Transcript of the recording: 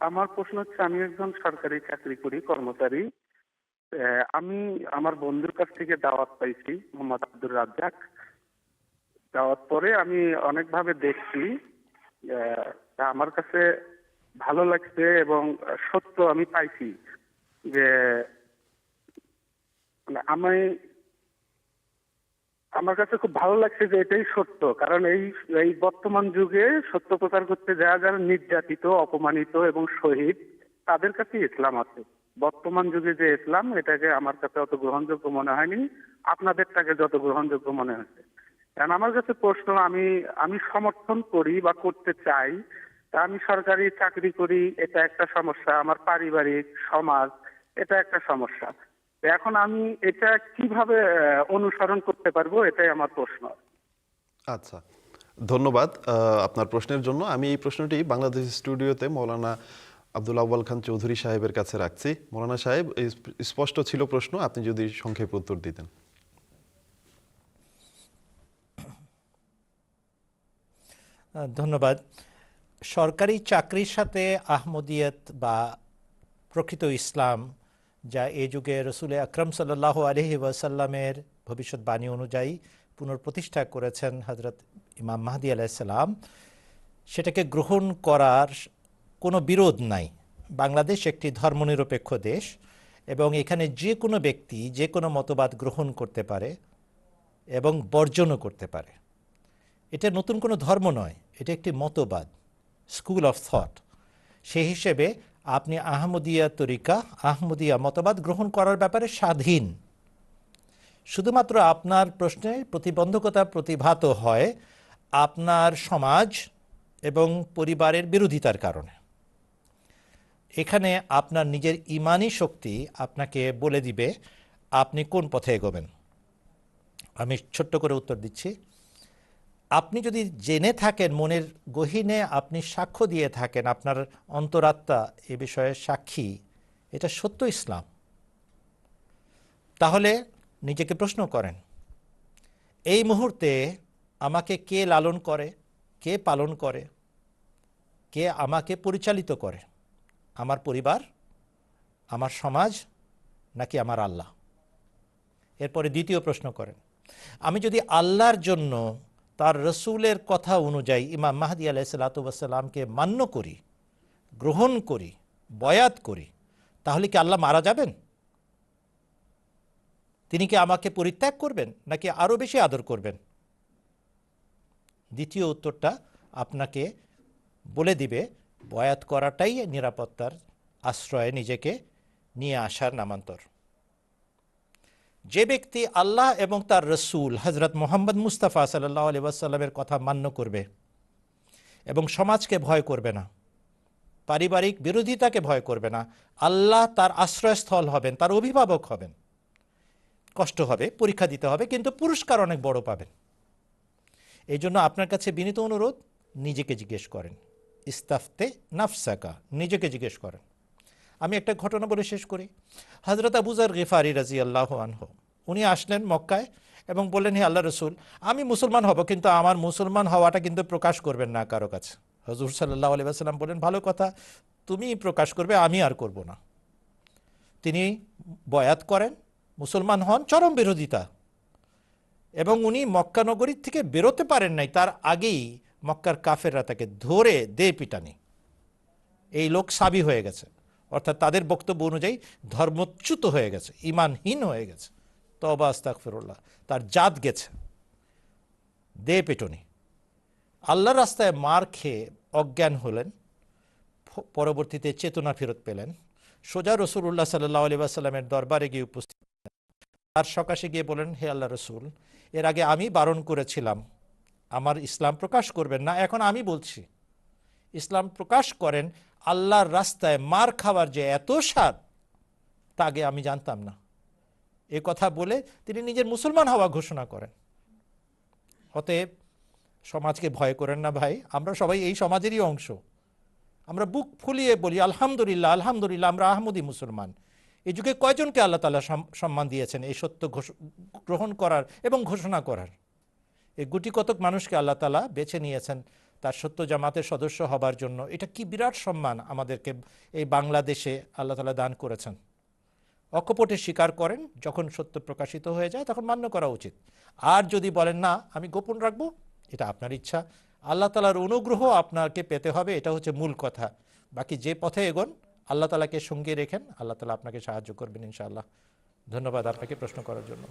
আমার প্রশ্ন হচ্ছে, আমি একজন সরকারি চাকরি করি, কর্মচারী। আমি আমার বন্ধুর কাছ থেকে দাওয়াত পাইছি, মোহাম্মদ আব্দুর রাজ্জাক। দাওয়াত পরে আমি অনেকভাবে দেখছি আমার কাছে ভালো লাগছে এবং সত্য আমি পাইছি যে মানে আমি আমার কাছে খুব ভালো লাগছে যে এটাই সত্য। কারণ এই এই বর্তমান যুগে সত্য প্রচার করতে যারা যারা নির্যাতিত, অপমানিত এবং শহীদ, তাদের কাছে ইসলাম আছে। বর্তমান যুগে যে ইসলাম, এটাকে আমার কাছে অত গ্রহণযোগ্য মনে হয়নি। আপনাদেরটাকে যত গ্রহণযোগ্য মনে হয়েছে। কারণ আমার কাছে প্রশ্ন, আমি আমি সমর্থন করি বা করতে চাই, তা আমি সরকারি চাকরি করি, এটা একটা সমস্যা। আমার পারিবারিক, সমাজ, এটা একটা সমস্যা। এখন আমি এটা কীভাবে অনুসরণ করতে পারব এটাই আমার প্রশ্ন। আচ্ছা ধন্যবাদ আহ, আপনার প্রশ্নের জন্য। আমি এই প্রশ্নটি বাংলাদেশ স্টুডিওতে মৌলানা আব্দুল আব্বাল খান চৌধুরী সাহেবের কাছে রাখছি। মৌলানা সাহেব স্পষ্ট ছিল প্রশ্ন আপনি যদি সংক্ষেপে উত্তর দিতেন। ধন্যবাদ। সরকারি চাকরির সাথে আহমদিয়ত বা প্রকৃত ইসলাম যা এ যুগে রসুল আকরম সাল্লাহ আলহি ওয়াসাল্লামের ভবিষ্যৎবাণী অনুযায়ী পুনঃপ্রতিষ্ঠা করেছেন হজরত ইমাম মাহদি আলাইসাল্লাম সেটাকে গ্রহণ করার কোনো বিরোধ নাই। বাংলাদেশ একটি ধর্মনিরপেক্ষ দেশ এবং এখানে যে কোনো ব্যক্তি যে কোনো মতবাদ গ্রহণ করতে পারে এবং বর্জনও করতে পারে। এটা নতুন কোনো ধর্ম নয়, এটা একটি মতবাদ স্কুল অফ থট সেই হিসেবে আপনি আহমদিয়া তরিকা, আহমদিয়া মতবাদ গ্রহণ করার ব্যাপারে স্বাধীন। শুধুমাত্র আপনার প্রশ্নে প্রতিবন্ধকতা প্রতিভাত হয় আপনার সমাজ এবং পরিবারের বিরোধিতার কারণে। এখানে আপনার নিজের ইমানি শক্তি আপনাকে বলে দিবে, আপনি কোন পথে এগোবেন। আমি ছোট্ট করে উত্তর দিচ্ছি। আপনি যদি জেনে থাকেন, মনের গহীনে আপনি সাক্ষ্য দিয়ে থাকেন, আপনার অন্তরাত্মা এ বিষয়ে সাক্ষী, এটা সত্য ইসলাম। তাহলে নিজেকে প্রশ্ন করেন, এই মুহূর্তে আমাকে কে লালন করে, কে পালন করে, কে আমাকে পরিচালিত করে? আমার পরিবার, আমার সমাজ, নাকি আমার আল্লাহ? এরপরে দ্বিতীয় প্রশ্ন করেন, আমি যদি আল্লাহর জন্য তার রসুলের কথা অনুযায়ী ইমাম মাহাদি আলাইসাল্লাতুসাল্লামকে মান্য করি, গ্রহণ করি, বয়াত করি, তাহলে কি আল্লাহ মারা যাবেন? তিনি কি আমাকে পরিত্যাগ করবেন নাকি আরও বেশি আদর করবেন? দ্বিতীয় উত্তরটা আপনাকে বলে দিবে, বয়াত করাটাই নিরাপত্তার আশ্রয়ে নিজেকে নিয়ে আসার নামান্তর। যে ব্যক্তি আল্লাহ এবং তার রসুল হজরত মোহাম্মদ মুস্তাফা সাল্লাহ আলি ওয়াসাল্লামের কথা মান্য করবে এবং সমাজকে ভয় করবে না, পারিবারিক বিরোধিতাকে ভয় করবে না, আল্লাহ তার আশ্রয়স্থল হবেন, তার অভিভাবক হবেন। কষ্ট হবে, পরীক্ষা দিতে হবে, কিন্তু পুরস্কার অনেক বড় পাবেন। এই জন্য আপনার কাছে বিনীত অনুরোধ, নিজেকে জিজ্ঞেস করেন। ইস্তাফতে নাফসাকা, নিজেকে জিজ্ঞেস করেন। আমি একটা ঘটনা বলে শেষ করি। হজরত আবুজার গেফারি রাজি আল্লাহ আনহ, উনি আসলেন মক্কায় এবং বললেন, হে আল্লাহ রসুল, আমি মুসলমান হব, কিন্তু আমার মুসলমান হওয়াটা কিন্তু প্রকাশ করবেন না কারও কাছে। হজুর সাল্লাহ আলি সাল্লাম বললেন, ভালো কথা, তুমি প্রকাশ করবে, আমি আর করব না। তিনি বয়াত করেন, মুসলমান হন, চরম বিরোধিতা। এবং উনি মক্কা নগরীর থেকে বেরোতে পারেন নাই, তার আগেই মক্কার কাফেররা তাকে ধরে দে পিটানি। এই লোক সাবি হয়ে গেছে। অর্থাৎ তাদের বক্তব্য অনুযায়ী ধর্মচ্যুত হয়ে গেছে ইমানহীন হয়ে গেছে। তবা আস্তাক ফিরুল্লাহ তার জাত গেছে। দে পেটনি। আল্লাহর রাস্তায় মার খেয়ে অজ্ঞান হলেন পরবর্তীতে চেতনা ফেরত পেলেন, সোজা রসুল্লাহ সাল্লাহ আলি আসাল্লামের দরবারে গিয়ে উপস্থিত তার সকাশে গিয়ে বলেন, হে আল্লাহ রসুল, এর আগে আমি বারণ করেছিলাম, আমার ইসলাম প্রকাশ করবেন না, এখন আমি বলছি। ইসলাম প্রকাশ করেন আল্লাহর রাস্তায় মার খাওয়ার যে এত স্বাদ, তা আগে আমি জানতাম না। এ কথা বলে তিনি নিজের মুসলমান হওয়া ঘোষণা করেন। অতএব সমাজকে ভয় করেন না ভাই, আমরা সবাই এই সমাজেরই অংশ। আমরা বুক ফুলিয়ে বলি, আলহামদুলিল্লাহ আলহামদুলিল্লাহ, আমরা আহমদি মুসলমান। এই যুগে কয়জনকে আল্লাহ তালা সম্মান দিয়েছেন এই সত্য গ্রহণ করার এবং ঘোষণা করার? এই গুটি কতক মানুষকে আল্লাহ তালা বেছে নিয়েছেন। তার সত্য জামাতের সদস্য হবার জন্য। এটা কি বিরাট সম্মান আমাদেরকে এই বাংলাদেশে আল্লাহ তালা দান করেছেন। অকপটে স্বীকার করেন, যখন সত্য প্রকাশিত হয়ে যায় তখন মান্য করা উচিত। আর যদি বলেন, না, আমি গোপন রাখব এটা আপনার ইচ্ছা। আল্লাহ তালার অনুগ্রহ আপনাকে পেতে হবে, এটা হচ্ছে মূল কথা। বাকি যে পথে এগোন, আল্লাহ তালাকে সঙ্গে রেখেন, আল্লাহ তালা আপনাকে সাহায্য করবেন ইনশাআল্লাহ। ধন্যবাদ আপনাকে প্রশ্ন করার জন্য।